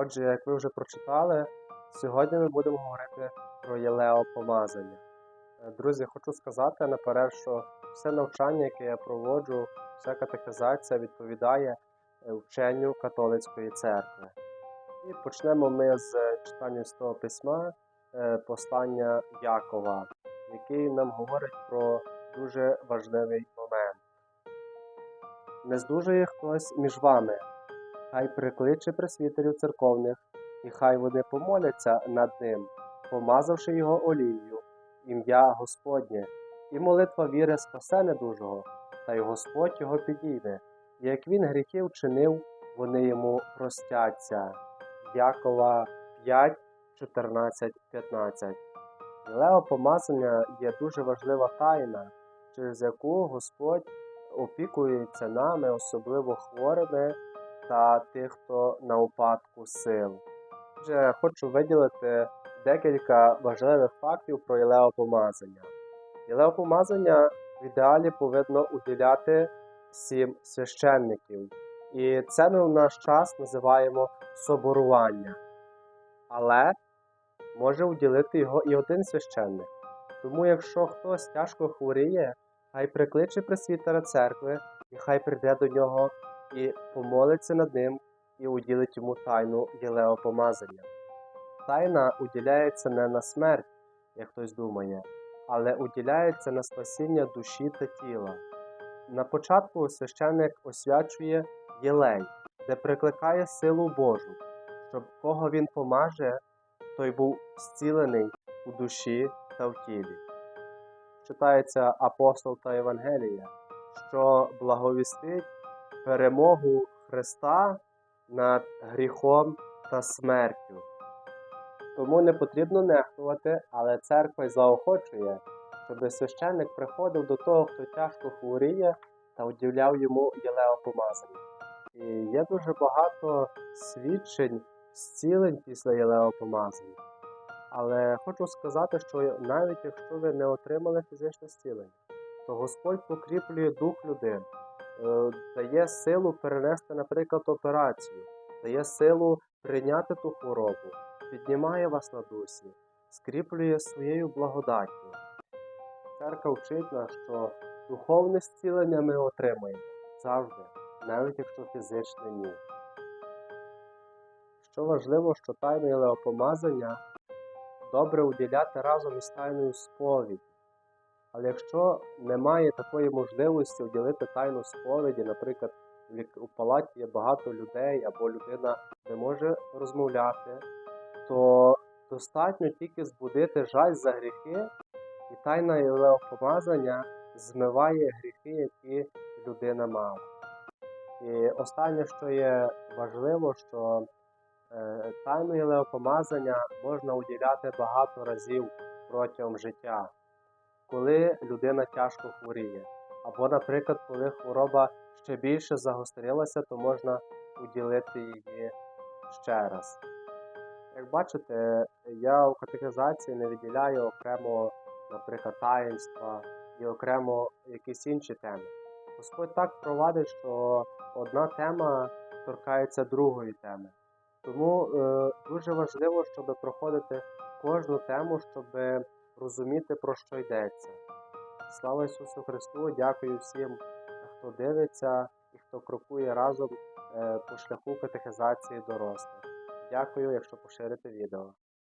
Отже, як ви вже прочитали, сьогодні ми будемо говорити про Єлео помазання. Е, Друзі, хочу сказати наперед, що все навчання, яке я проводжу, вся катехизація відповідає е, вченню католицької церкви. І почнемо ми з читання з того письма, е, послання Якова, який нам говорить про дуже важливий момент. Не здужує хтось між вами, хай прикличе пресвітерів церковних, і хай вони помоляться над ним, помазавши його олією, ім'я Господнє, і молитва віри спасе недужого, та й Господь його підійме. І як він гріхи вчинив, вони йому простяться. Якова 5, 14, 15. Ілео помазання є дуже важлива тайна, через яку Господь опікується нами, особливо хворими та тих, хто на упадку сил. Отже, хочу виділити декілька важливих фактів про Ілео помазання. Ілео помазання в ідеалі повинно уділяти сім священників. І це ми в наш час називаємо соборування. Але може уділити його і один священник. Тому, якщо хтось тяжко хворіє, хай прикличе пресвітера церкви, і хай прийде до нього і помолиться над ним, і уділить йому тайну єлеопомазання. Тайна уділяється не на смерть, як хтось думає, але уділяється на спасіння душі та тіла. На початку священник освячує єлей, де прикликає силу Божу, щоб кого він помаже, той був зцілений у душі та в тілі. Читається апостол та Євангелія, що благовістить перемогу Христа над гріхом та смертю. Тому не потрібно нехтувати, але церква й заохочує, щоб священник приходив до того, хто тяжко хворіє, та уділяв йому єлеопомазання. І є дуже багато свідчень зцілень після єлеопомазання. Але хочу сказати, що навіть якщо ви не отримали фізичне зцілення, то Господь покріплює дух людини, дає силу перенести, наприклад, операцію, дає силу прийняти ту хворобу, піднімає вас на дусі, скріплює своєю благодаттю. Церква вчить нас, що духовне зцілення ми отримаємо завжди, навіть якщо фізичне ні. Що важливо, що тайну єлеопомазання добре уділяти разом із тайною сповіді. Але якщо немає такої можливості уділити тайну сповіді, наприклад, у палаті є багато людей або людина не може розмовляти, то достатньо тільки збудити жаль за гріхи, і тайна єлеопомазання змиває гріхи, які людина мала. І останнє, що є важливо, що е, тайну єлеопомазання можна уділяти багато разів протягом життя, коли людина тяжко хворіє. Або, наприклад, коли хвороба ще більше загострилася, то можна уділити її ще раз. Як бачите, я у катехизації не виділяю окремо, наприклад, таїнства і окремо якісь інші теми. Господь так провадить, що одна тема торкається другої теми. Тому е, дуже важливо, щоб проходити кожну тему, щоб розуміти, про що йдеться. Слава Ісусу Христу! Дякую всім, хто дивиться і хто крокує разом е, по шляху катехізації дорослих. Дякую, якщо поширите відео.